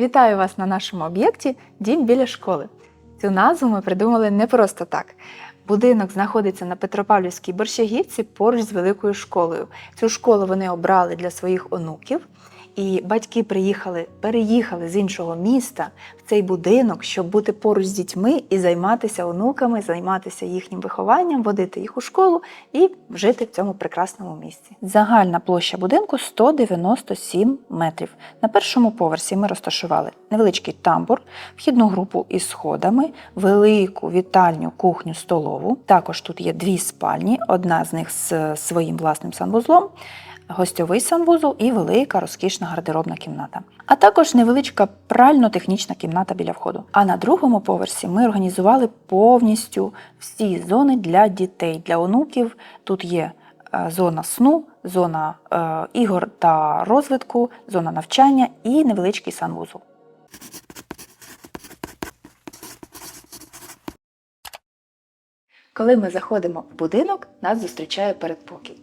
Вітаю вас на нашому об'єкті Дім біля школи. Цю назву ми придумали не просто так. Будинок знаходиться на Петропавлівській Борщагівці поруч з великою школою. Цю школу вони обрали для своїх онуків. І батьки приїхали, переїхали з іншого міста в цей будинок, щоб бути поруч з дітьми і займатися онуками, займатися їхнім вихованням, водити їх у школу і жити в цьому прекрасному місці. Загальна площа будинку 197 метрів. На першому поверсі ми розташували невеличкий тамбур, вхідну групу із сходами, велику вітальню, кухню, столову. Також тут є дві спальні, одна з них з своїм власним санвузлом гостьовий санвузол і велика розкішна гардеробна кімната. А також невеличка прально-технічна кімната біля входу. А на другому поверсі ми організували повністю всі зони для дітей, для онуків. Тут є е, зона сну, зона е, ігор та розвитку, зона навчання і невеличкий санвузол. Коли ми заходимо в будинок, нас зустрічає передпокій.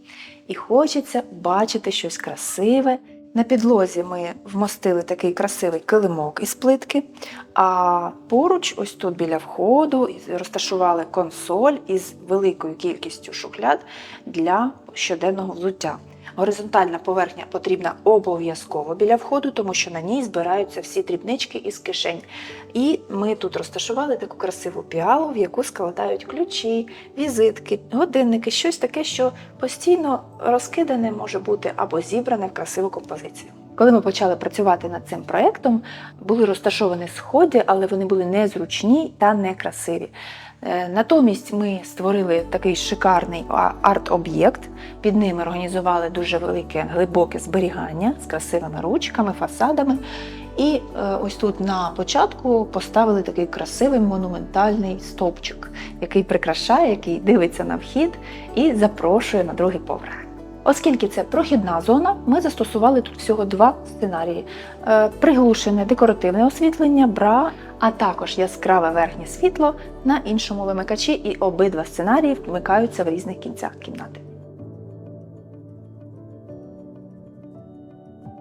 І хочеться бачити щось красиве. На підлозі ми вмостили такий красивий килимок із плитки, а поруч, ось тут біля входу, розташували консоль із великою кількістю шухляд для щоденного взуття. Горизонтальна поверхня потрібна обов'язково біля входу, тому що на ній збираються всі дрібнички із кишень. І ми тут розташували таку красиву піалу, в яку складають ключі, візитки, годинники, щось таке, що постійно розкидане може бути або зібране в красиву композицію. Коли ми почали працювати над цим проєктом, були розташовані сходи, але вони були незручні та некрасиві. Е, Натомість ми створили такий шикарний арт-об'єкт. Під ним організували дуже велике глибоке зберігання з красивими ручками, фасадами. І е, ось тут на початку поставили такий красивий монументальний стовпчик, який прикрашає, який дивиться на вхід і запрошує на другий поверх. Оскільки це прохідна зона, ми застосували тут всього два сценарії: Е, приглушене декоративне освітлення, бра, а також яскраве верхнє світло на іншому вимикачі, і обидва сценарії вмикаються в різних кінцях кімнати.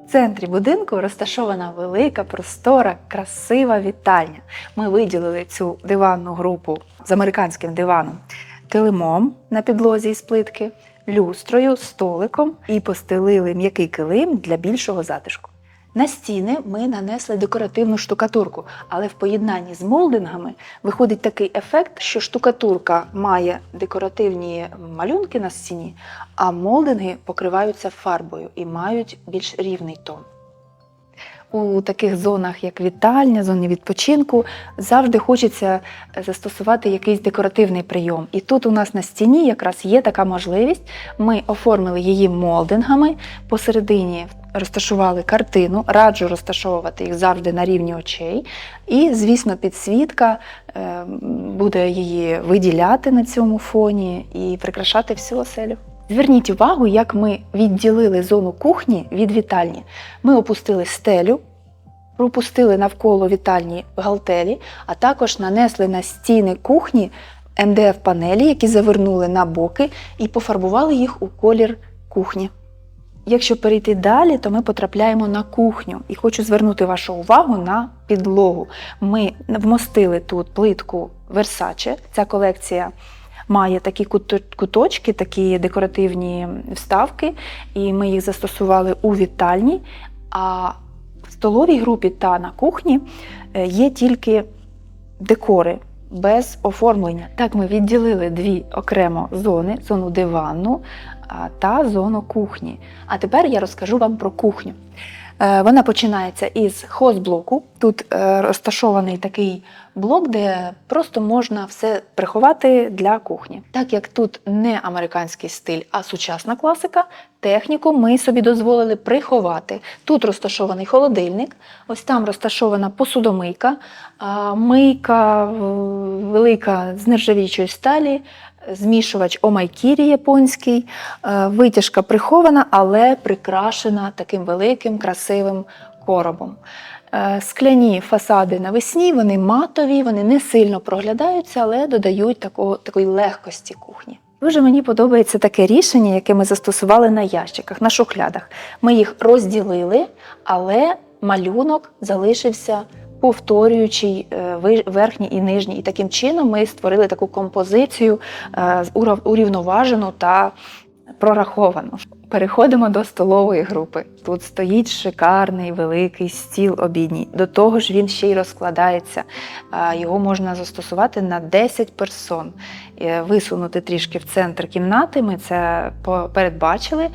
В центрі будинку розташована велика, простора, красива вітальня. Ми виділили цю диванну групу з американським диваном килимом на підлозі із плитки, люстрою, столиком і постелили м'який килим для більшого затишку. На стіни ми нанесли декоративну штукатурку, але в поєднанні з молдингами виходить такий ефект, що штукатурка має декоративні малюнки на стіні, а молдинги покриваються фарбою і мають більш рівний тон. У таких зонах, як вітальня, зони відпочинку, завжди хочеться застосувати якийсь декоративний прийом. І тут у нас на стіні якраз є така можливість. Ми оформили її молдингами, посередині розташували картину, раджу розташовувати їх завжди на рівні очей. І, звісно, підсвітка е, буде її виділяти на цьому фоні і прикрашати всю оселю. Зверніть увагу, як ми відділили зону кухні від вітальні. Ми опустили стелю, пропустили навколо вітальні галтелі, а також нанесли на стіни кухні МДФ-панелі, які завернули на боки і пофарбували їх у колір кухні. Якщо перейти далі, то ми потрапляємо на кухню і хочу звернути вашу увагу на підлогу. Ми вмостили тут плитку Versace. Ця колекція має такі куточки, такі декоративні вставки, і ми їх застосували у вітальні. А в столовій групі та на кухні е, є тільки декори. Без оформлення. Так, ми відділили дві окремо зони: зону диванну та зону кухні. А тепер я розкажу вам про кухню. Е, Вона починається із хозблоку. Тут е, розташований такий блок, де просто можна все приховати для кухні. Так як тут не американський стиль, а сучасна класика, техніку ми собі дозволили приховати. Тут розташований холодильник, ось там розташована посудомийка, мийка велика з нержавіючої сталі, змішувач омайкірі японський, е, витяжка прихована, але прикрашена таким великим красивим коробом. Е, Скляні фасади навесні, вони матові, вони не сильно проглядаються, але додають такого, такої легкості кухні. Дуже мені подобається таке рішення, яке ми застосували на ящиках, на шухлядах. Ми їх розділили, але малюнок залишився повторюючий е, верхній і нижній. І таким чином ми створили таку композицію е, урівноважену та прораховану. Переходимо до столової групи. Тут стоїть шикарний великий стіл обідній. До того ж, він ще й розкладається. Його можна застосувати на 10 персон. Е, Висунути трішки в центр кімнати. Ми це передбачили.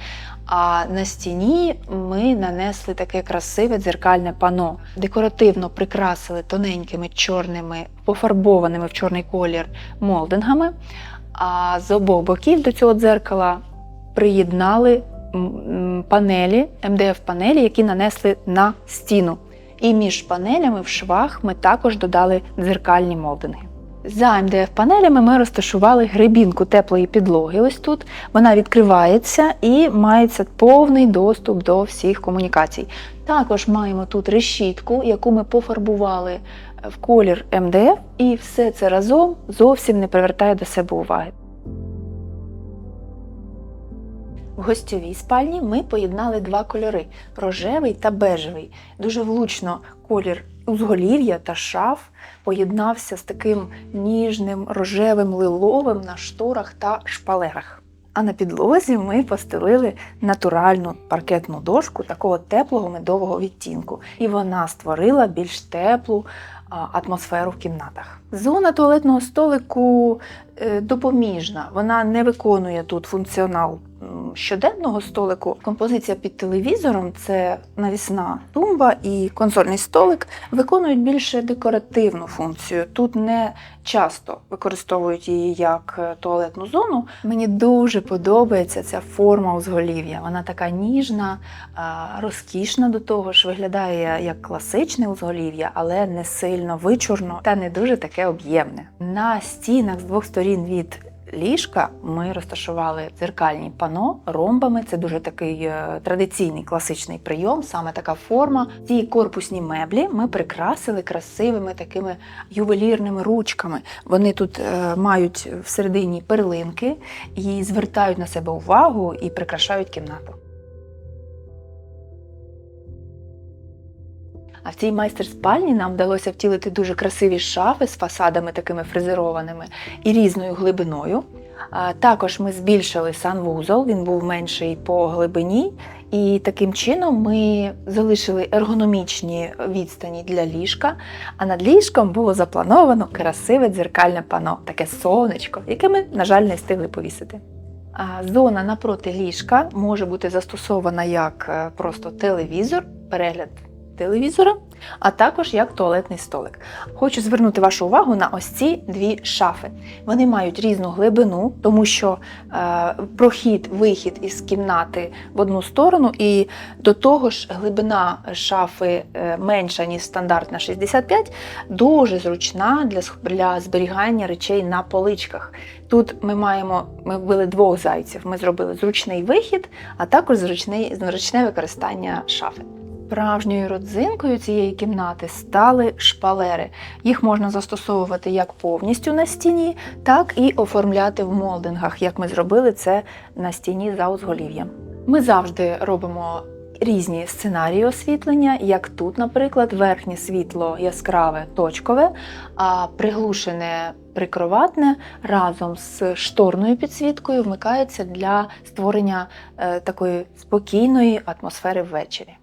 А на стіні ми нанесли таке красиве дзеркальне пано. Декоративно прикрасили тоненькими чорними, пофарбованими в чорний колір молдингами. А з обох боків до цього дзеркала приєднали панелі, МДФ-панелі, які нанесли на стіну. І між панелями в швах ми також додали дзеркальні молдинги. За МДФ-панелями ми розташували грибінку теплої підлоги. Ось тут вона відкривається і мається повний доступ до всіх комунікацій. Також маємо тут решітку, яку ми пофарбували в колір МДФ, і все це разом зовсім не привертає до себе уваги. В гостьовій спальні ми поєднали два кольори рожевий та бежевий. Дуже влучно колір узголів'я та шаф поєднався з таким ніжним рожевим лиловим на шторах та шпалерах. А на підлозі ми постелили натуральну паркетну дошку такого теплого медового відтінку, і вона створила більш теплу атмосферу в кімнатах. Зона туалетного столику е, допоміжна, вона не виконує тут функціонал щоденного столику. Композиція під телевізором це навісна тумба і консольний столик виконують більше декоративну функцію. Тут не часто використовують її як е, туалетну зону. Мені дуже подобається ця форма узголів'я. Вона така ніжна, розкішна до того ж, виглядає як класичне узголів'я, але не сильно вичурно та не дуже таке об'ємне. На стінах з двох сторін від ліжка ми розташували дзеркальні пано ромбами. Це дуже такий е, традиційний класичний прийом, саме така форма. Ці корпусні меблі ми прикрасили красивими такими ювелірними ручками. Вони тут е, мають всередині перлинки і звертають на себе увагу і прикрашають кімнату. А в цій майстер-спальні нам вдалося втілити дуже красиві шафи з фасадами такими фрезерованими і різною глибиною. Також ми збільшили санвузол, він був менший по глибині, і таким чином ми залишили ергономічні відстані для ліжка, а над ліжком було заплановано красиве дзеркальне пано, таке сонечко, яке ми, на жаль, не встигли повісити. А Зона напроти ліжка може бути застосована як е, просто телевізор, перегляд телевізора, а також як туалетний столик. Хочу звернути вашу увагу на ось ці дві шафи. Вони мають різну глибину, тому що е, прохід, вихід із кімнати в одну сторону, і до того ж глибина шафи е, менша, ніж стандартна 65, дуже зручна для, для зберігання речей на поличках. Тут ми маємо, ми вбили двох зайців. Ми зробили зручний вихід, а також зручний, зручне використання шафи. Справжньою родзинкою цієї кімнати стали шпалери. Їх можна застосовувати як повністю на стіні, так і оформляти в молдингах, як ми зробили це на стіні за узголів'ям. Ми завжди робимо різні сценарії освітлення, як тут, наприклад, верхнє світло яскраве, точкове, а приглушене прикроватне разом з шторною підсвіткою вмикається для створення е, такої спокійної атмосфери ввечері.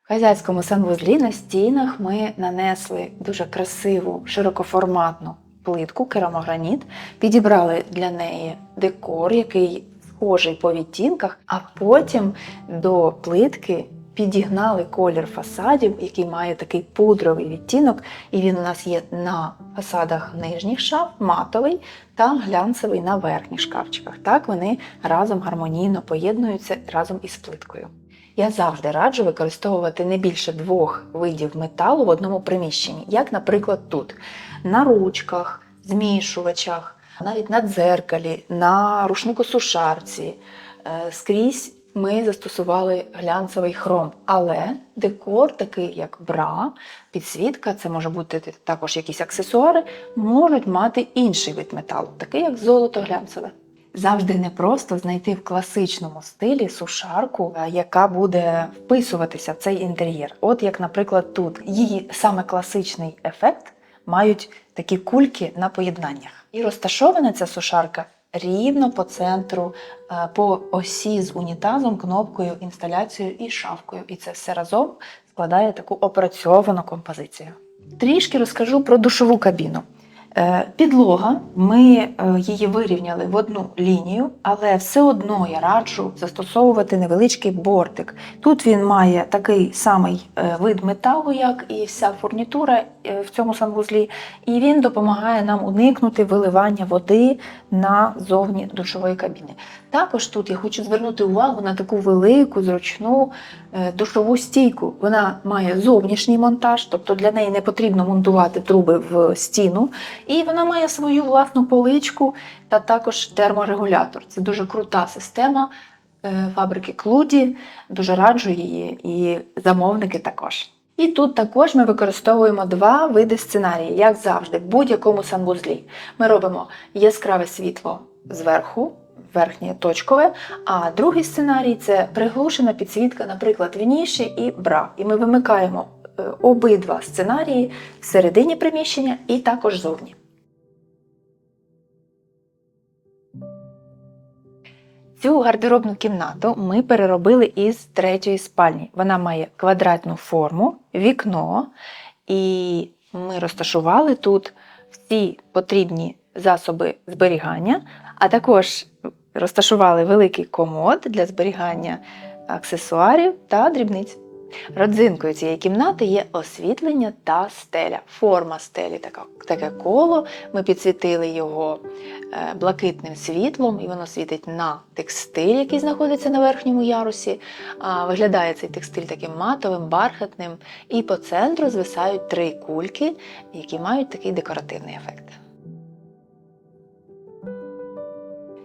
В хазяйському санвузлі на стінах ми нанесли дуже красиву широкоформатну плитку керамограніт, підібрали для неї декор, який схожий по відтінках, а потім до плитки підігнали колір фасадів, який має такий пудровий відтінок, і він у нас є на фасадах нижніх шаф, матовий та глянцевий на верхніх шкафчиках. Так вони разом гармонійно поєднуються разом із плиткою. Я завжди раджу використовувати не більше двох видів металу в одному приміщенні, як, наприклад, тут на ручках, змішувачах, навіть на дзеркалі, на рушнику-сушарці. Е, Скрізь ми застосували глянцевий хром, але декор, такий як бра, підсвітка, це може бути також якісь аксесуари, можуть мати інший вид металу, такий як золото глянцеве. завжди непросто знайти в класичному стилі сушарку, е, яка буде вписуватися в цей інтер'єр. От як, наприклад, тут її саме класичний ефект мають такі кульки на поєднаннях. І розташована ця сушарка рівно по центру, е, по осі з унітазом, кнопкою, інсталяцією і шафкою. І це все разом складає таку опрацьовану композицію. Трішки розкажу про душову кабіну. Е, Підлога, ми е, її вирівняли в одну лінію, але все одно я раджу застосовувати невеличкий бортик. Тут він має такий самий е, вид металу, як і вся фурнітура в цьому санвузлі, і він допомагає нам уникнути виливання води на зовні душової кабіни. Також тут я хочу звернути увагу на таку велику зручну душову стійку. Вона має зовнішній монтаж, тобто для неї не потрібно монтувати труби в стіну. І вона має свою власну поличку та також терморегулятор. Це дуже крута система е, фабрики Клуді. Дуже раджу її, і замовники також. І тут також ми використовуємо два види сценарії, як завжди, в будь-якому санвузлі. Ми робимо яскраве світло зверху, верхнє точкове, а другий сценарій це приглушена підсвітка, наприклад, в ніші і бра. І ми вимикаємо е, обидва сценарії всередині приміщення і також зовні. Цю гардеробну кімнату ми переробили із третьої спальні. Вона має квадратну форму, вікно, і ми розташували тут всі потрібні засоби зберігання, а також розташували великий комод для зберігання аксесуарів та дрібниць. Родзинкою цієї кімнати є освітлення та стеля. Форма стелі така, таке коло. Ми підсвітили його е, блакитним світлом, і воно світить на текстиль, який знаходиться на верхньому ярусі. Виглядає цей текстиль таким матовим, бархатним. І по центру звисають три кульки, які мають такий декоративний ефект.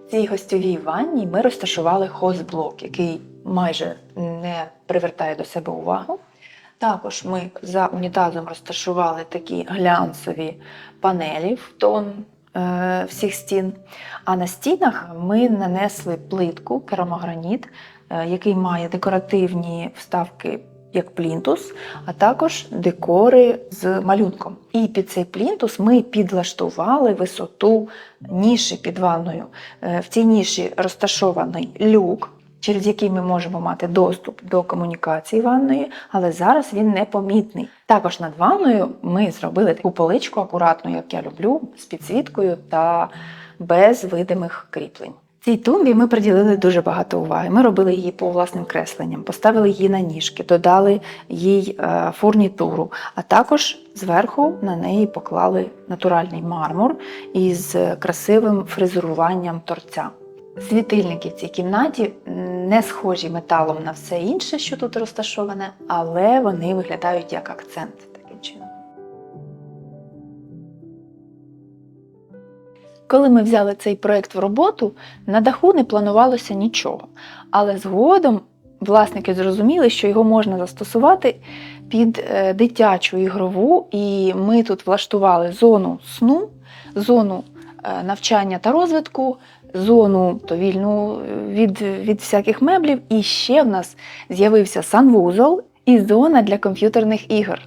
В цій гостьовій ванні ми розташували хозблок, який майже не привертає до себе увагу. Також ми за унітазом розташували такі глянцеві панелі в тон е, всіх стін. А на стінах ми нанесли плитку керамограніт, е, який має декоративні вставки. Як плінтус, а також декори з малюнком. І під цей плінтус ми підлаштували висоту ніші під ванною. Е, В цій ніші розташований люк, через який ми можемо мати доступ до комунікації ванної, але зараз він непомітний. Також над ванною ми зробили таку поличку акуратну, як я люблю, з підсвіткою та без видимих кріплень. Цій тумбі ми приділили дуже багато уваги. Ми робили її по власним кресленням, поставили її на ніжки, додали їй е, фурнітуру, а також зверху на неї поклали натуральний мармур із красивим фрезеруванням торця. Світильники в цій кімнаті не схожі металом на все інше, що тут розташоване, але вони виглядають як акцент таким чином. Коли ми взяли цей проект в роботу, на даху не планувалося нічого. Але згодом власники зрозуміли, що його можна застосувати під е, дитячу ігрову, і ми тут влаштували зону сну, зону е, навчання та розвитку, зону то вільну е, від, від всяких меблів. І ще в нас з'явився санвузол і зона для комп'ютерних ігор.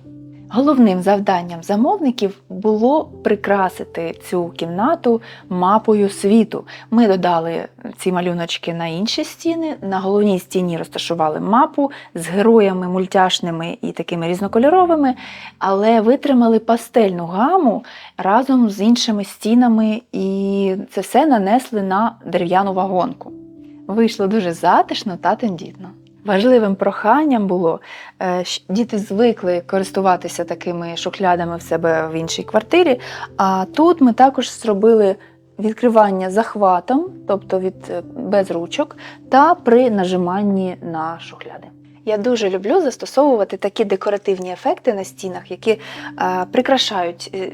Головним завданням замовників було прикрасити цю кімнату мапою світу. Ми додали ці малюночки на інші стіни. На головній стіні розташували мапу з героями мультяшними і такими різнокольоровими, але витримали пастельну гаму разом з іншими стінами, і це все нанесли на дерев'яну вагонку. Вийшло дуже затишно та тендітно. Важливим проханням було, е, діти звикли користуватися такими шухлядами в себе в іншій квартирі. А тут ми також зробили відкривання захватом, тобто від е, без ручок, та при нажиманні на шухляди. Я дуже люблю застосовувати такі декоративні ефекти на стінах, які прикрашають е,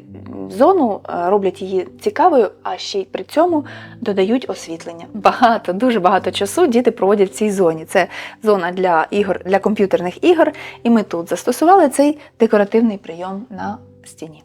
зону, роблять її цікавою, а ще й при цьому додають освітлення. Багато, дуже багато часу діти проводять в цій зоні. Це зона для ігор, для комп'ютерних ігор, і ми тут застосували цей декоративний прийом на стіні.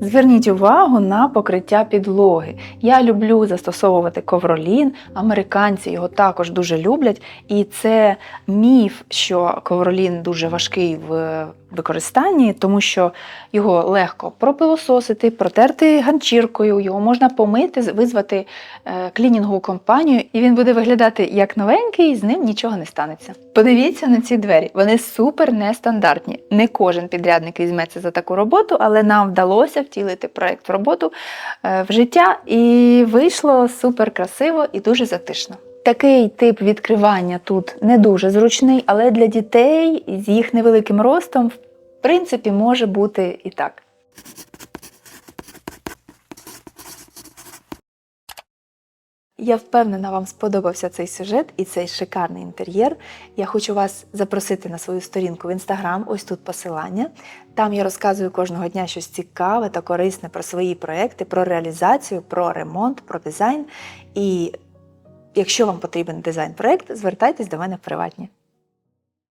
Зверніть увагу на покриття підлоги. Я люблю застосовувати ковролін, американці його також дуже люблять. І це міф, що ковролін дуже важкий в використанні, тому що його легко пропилососити, протерти ганчіркою, його можна помити, визвати е, клінінгову компанію, і він буде виглядати як новенький, і з ним нічого не станеться. Подивіться на ці двері, вони супер нестандартні. Не кожен підрядник візьметься за таку роботу, але нам вдалося втілити проект в роботу е, в життя, і вийшло супер красиво і дуже затишно. Такий тип відкривання тут не дуже зручний, але для дітей з їх невеликим ростом, в принципі, може бути і так. Я впевнена, вам сподобався цей сюжет і цей шикарний інтер'єр. Я хочу вас запросити на свою сторінку в інстаграм, ось тут посилання. Там я розказую кожного дня щось цікаве та корисне про свої проекти, про реалізацію, про ремонт, про дизайн. І якщо вам потрібен дизайн-проект, звертайтесь до мене в приватні.